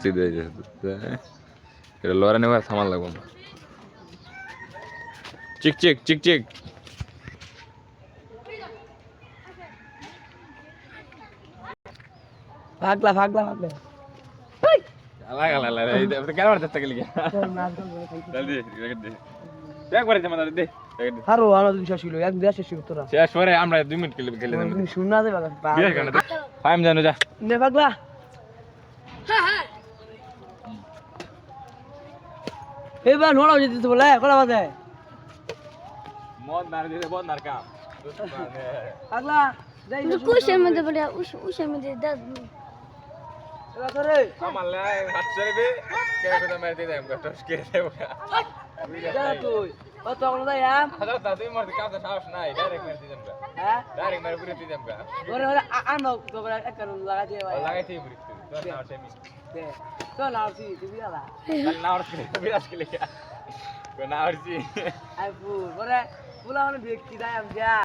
আসতে দিয়ে যেতে এটা লড়া নেওয়ার থামার লাগবো না চিক চিক চিক চিক। ভাগলা ভাগলা ভাগলা। লাগা লাগা কেন মারতে গেলি জলদি রেখে দে। দেখ করে আরও আমার এক তোরা। শেষ পরে দুই মিনিট খেলে খেলে দেবো। তুমি শুন না দেবে ফাইম জানো যা। নে ভাগলা। এবার নড়াও যেতে তো বলে কলা বাজে। মদ মার দিতে বদ মার কাম। আগলা যাই কুশের মধ্যে বলে উস- উশের মধ্যে দাদ আমার লাই হাত চলে বে কে কথা মার দিতে আমি টস কে দেব যা তুই ও তো কোনো হ্যাঁ হাজার তা তুই মারতে কাজ সাহস নাই ডাইরেক্ট মার দিতে আমরা হ্যাঁ ডাইরেক্ট মার পুরো দিতে আমরা ওরে ওরে আনো তো বলে এক কারণ লাগা দিয়ে ভাই লাগাইতে পুরো তোর না সেমি দে তো না আসি তুই আলা কাল না আর বিরাট খেলে না আর আই ফুল ওরে ফুলা মানে ব্যক্তি দাই আমি যা